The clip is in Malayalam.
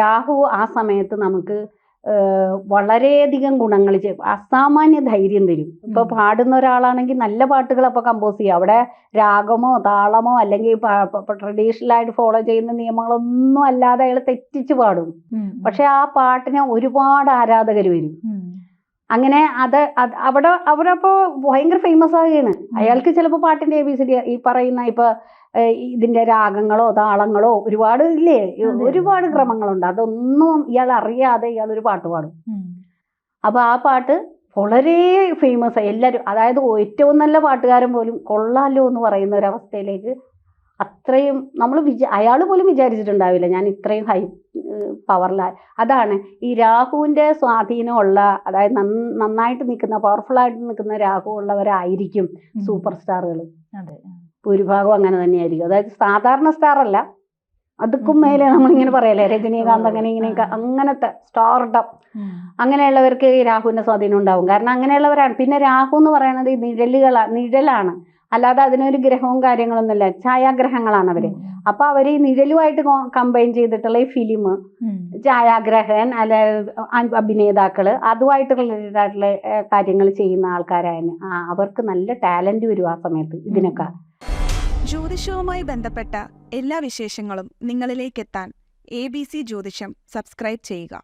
രാഹു ആ സമയത്ത് നമുക്ക് വളരെയധികം ഗുണങ്ങൾ ചെയ്യും അസാമാന്യ ധൈര്യം തരും ഇപ്പൊ. പാടുന്ന ഒരാളാണെങ്കിൽ നല്ല പാട്ടുകൾ അപ്പൊ കമ്പോസ് ചെയ്യും അവിടെ രാഗമോ താളമോ അല്ലെങ്കിൽ ട്രഡീഷണൽ ആയിട്ട് ഫോളോ ചെയ്യുന്ന നിയമങ്ങളൊന്നും അല്ലാതെ അയാൾ തെറ്റിച്ച് പാടും. പക്ഷെ ആ പാട്ടിന് ഒരുപാട് ആരാധകർ വരും. അങ്ങനെ അത് അവിടെ അവിടെ അപ്പോൾ ഭയങ്കര ഫേമസ് ആകുകയാണ് അയാൾക്ക് ചിലപ്പോൾ പാട്ടിന്റെ എ ബി സി ഡി ഈ പറയുന്ന ഇപ്പൊ ഇതിന്റെ രാഗങ്ങളോ താളങ്ങളോ ഒരുപാട് ഇല്ലേ? ഒരുപാട് ക്രമങ്ങളുണ്ട്. അതൊന്നും ഇയാൾ അറിയാതെ ഇയാൾ ഒരു പാട്ട് പാടും. അപ്പോൾ അപ്പൊ ആ പാട്ട് വളരെ ഫേമസ് ആയി എല്ലാവരും അതായത് ഏറ്റവും നല്ല പാട്ടുകാരൻ പോലും കൊള്ളാലോ എന്ന് പറയുന്ന ഒരവസ്ഥയിലേക്ക് അത്രയും നമ്മൾ വിചാ അയാൾ പോലും വിചാരിച്ചിട്ടുണ്ടാവില്ല ഞാൻ ഇത്രയും ഹൈ പവറില അതാണ് ഈ രാഹുവിന്റെ സ്വാധീനമുള്ള അതായത് നന്ന- നന്നായിട്ട് നിൽക്കുന്ന പവർഫുള്ളായിട്ട് നിൽക്കുന്ന രാഹു ഉള്ളവരായിരിക്കും. സൂപ്പർ സ്റ്റാറുകൾ ഭൂരിഭാഗം അങ്ങനെ തന്നെയായിരിക്കും. അതായത് സാധാരണ സ്റ്റാർ അല്ല അതുക്കും. മേലെ നമ്മളിങ്ങനെ പറയല്ലേ രജനീകാന്ത് അങ്ങനെ ഇങ്ങനെയൊക്കെ. അങ്ങനത്തെ സ്റ്റാർഡം. അങ്ങനെയുള്ളവർക്ക് ഈ രാഹുവിന്റെ സ്വാധീനം ഉണ്ടാവും. കാരണം അങ്ങനെയുള്ളവരാണ്. പിന്നെ രാഹു എന്ന് പറയുന്നത് ഈ നിഴലുകളാണ് നിഴലാണ്. അല്ലാതെ അതിനൊരു ഗ്രഹവും കാര്യങ്ങളൊന്നുമില്ല. ഛായാഗ്രഹങ്ങളാണ് അവർ. അപ്പൊ അവർ ഈ നിഴലുമായിട്ട് കമ്പൈൻ ചെയ്തിട്ടുള്ള ഈ ഫിലിം. ഛായാഗ്രഹൻ അല്ലെ അഭിനേതാക്കൾ അതുമായിട്ട് റിലേറ്റഡ് ആയിട്ടുള്ള കാര്യങ്ങൾ ചെയ്യുന്ന ആൾക്കാരാണ്. ആ, അവർക്ക് നല്ല ടാലന്റ് വരും ആ സമയത്ത് ഇതിനൊക്കെ. ജ്യോതിഷവുമായി ബന്ധപ്പെട്ട എല്ലാ വിശേഷങ്ങളും നിങ്ങളിലേക്കെത്താൻ എ ബി സി ജ്യോതിഷം സബ്സ്ക്രൈബ് ചെയ്യുക.